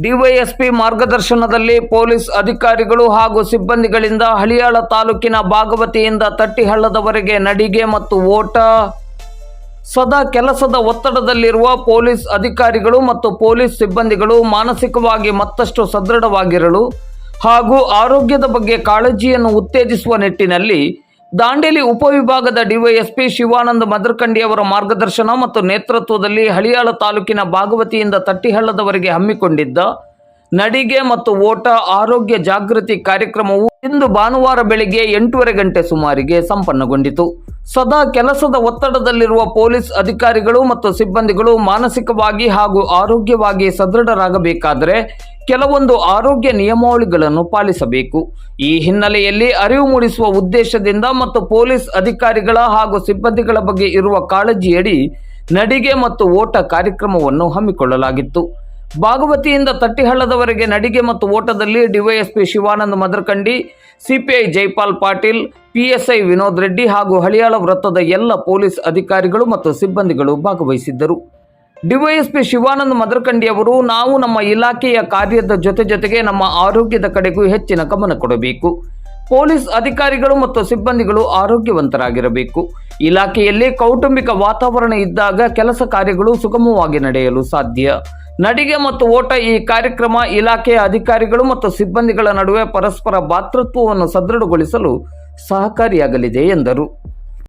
DYSP ಮಾರ್ಗದರ್ಶನದಲ್ಲಿ police ಅಧಿಕಾರಿಗಳು ಹಾಗೂ ಸಿಬ್ಬಂದಿಗಳಿಂದ ಹಳಿಯಾಳ ತಾಲೂಕಿನ ಭಾಗವತಿಯಿಂದ ತಟ್ಟಿಹಳ್ಳದವರೆಗೆ ನಡಿಗೆ ಮತ್ತು ಓಟ. ಸದಾ ಕೆಲಸದ ಒತ್ತಡದಲ್ಲಿರುವ ಪೊಲೀಸ್ ಅಧಿಕಾರಿಗಳು ಮತ್ತು ಪೊಲೀಸ್ ಸಿಬ್ಬಂದಿಗಳು ಮಾನಸಿಕವಾಗಿ ಮತ್ತಷ್ಟು ಸದೃಢವಾಗಿರಲು ಹಾಗೂ ಆರೋಗ್ಯದ ಬಗ್ಗೆ ಕಾಳಜಿಯನ್ನು ಉತ್ತೇಜಿಸುವ ನಿಟ್ಟಿನಲ್ಲಿ ದಾಂಡೇಲಿ ಉಪವಿಭಾಗದ ಡಿವೈಎಸ್ಪಿ ಶಿವಾನಂದ ಮದರ್ಕಂಡಿ ಅವರ ಮಾರ್ಗದರ್ಶನ ಮತ್ತು ನೇತೃತ್ವದಲ್ಲಿ ಹಳಿಯಾಳ ತಾಲೂಕಿನ ಭಾಗವತಿಯಿಂದ ತಟ್ಟಿಹಳ್ಳದವರೆಗೆ ಹಮ್ಮಿಕೊಂಡಿದ್ದ ನಡಿಗೆ ಮತ್ತು ಓಟ ಆರೋಗ್ಯ ಜಾಗೃತಿ ಕಾರ್ಯಕ್ರಮವು ಇಂದು ಭಾನುವಾರ ಬೆಳಿಗ್ಗೆ ಎಂಟೂವರೆ ಗಂಟೆ ಸುಮಾರಿಗೆ ಸಂಪನ್ನಗೊಂಡಿತು. ಸದಾ ಕೆಲಸದ ಒತ್ತಡದಲ್ಲಿರುವ ಪೊಲೀಸ್ ಅಧಿಕಾರಿಗಳು ಮತ್ತು ಸಿಬ್ಬಂದಿಗಳು ಮಾನಸಿಕವಾಗಿ ಹಾಗೂ ಆರೋಗ್ಯವಾಗಿ ಸದೃಢರಾಗಬೇಕಾದರೆ ಕೆಲವೊಂದು ಆರೋಗ್ಯ ನಿಯಮಾವಳಿಗಳನ್ನು ಪಾಲಿಸಬೇಕು. ಈ ಹಿನ್ನೆಲೆಯಲ್ಲಿ ಅರಿವು ಮೂಡಿಸುವ ಉದ್ದೇಶದಿಂದ ಮತ್ತು ಪೊಲೀಸ್ ಅಧಿಕಾರಿಗಳ ಹಾಗೂ ಸಿಬ್ಬಂದಿಗಳ ಬಗ್ಗೆ ಇರುವ ಕಾಳಜಿಯಡಿ ನಡಿಗೆ ಮತ್ತು ಓಟ ಕಾರ್ಯಕ್ರಮವನ್ನು ಹಮ್ಮಿಕೊಳ್ಳಲಾಗಿತ್ತು. ಭಾಗವತಿಯಿಂದ ತಟ್ಟಿಹಳ್ಳದವರೆಗೆ ನಡಿಗೆ ಮತ್ತು ಓಟದಲ್ಲಿ DYSP Shivananda Madarakandi, CPI Jaipal Patil, PSI Vinod Reddy ಹಾಗೂ ಹಳಿಯಾಳ ವೃತ್ತದ ಎಲ್ಲ ಪೊಲೀಸ್ ಅಧಿಕಾರಿಗಳು ಮತ್ತು ಸಿಬ್ಬಂದಿಗಳು ಭಾಗವಹಿಸಿದ್ದರು. ಡಿವೈಎಸ್ಪಿ ಶಿವಾನಂದ ಮದರ್ಕಂಡಿ ಅವರು, ನಾವು ನಮ್ಮ ಇಲಾಖೆಯ ಕಾರ್ಯದ ಜೊತೆ ಜೊತೆಗೆ ನಮ್ಮ ಆರೋಗ್ಯದ ಕಡೆಗೂ ಹೆಚ್ಚಿನ ಗಮನ ಕೊಡಬೇಕು. ಪೊಲೀಸ್ ಅಧಿಕಾರಿಗಳು ಮತ್ತು ಸಿಬ್ಬಂದಿಗಳು ಆರೋಗ್ಯವಂತರಾಗಿರಬೇಕು. ಇಲಾಖೆಯಲ್ಲಿ ಕೌಟುಂಬಿಕ ವಾತಾವರಣ ಇದ್ದಾಗ ಕೆಲಸ ಕಾರ್ಯಗಳು ಸುಗಮವಾಗಿ ನಡೆಯಲು ಸಾಧ್ಯ. ನಡಿಗೆ ಮತ್ತು ಓಟ ಈ ಕಾರ್ಯಕ್ರಮ ಇಲಾಖೆಯ ಅಧಿಕಾರಿಗಳು ಮತ್ತು ಸಿಬ್ಬಂದಿಗಳ ನಡುವೆ ಪರಸ್ಪರ ಭಾತೃತ್ವವನ್ನು ಸದೃಢಗೊಳಿಸಲು ಸಹಕಾರಿಯಾಗಲಿದೆ ಎಂದರು.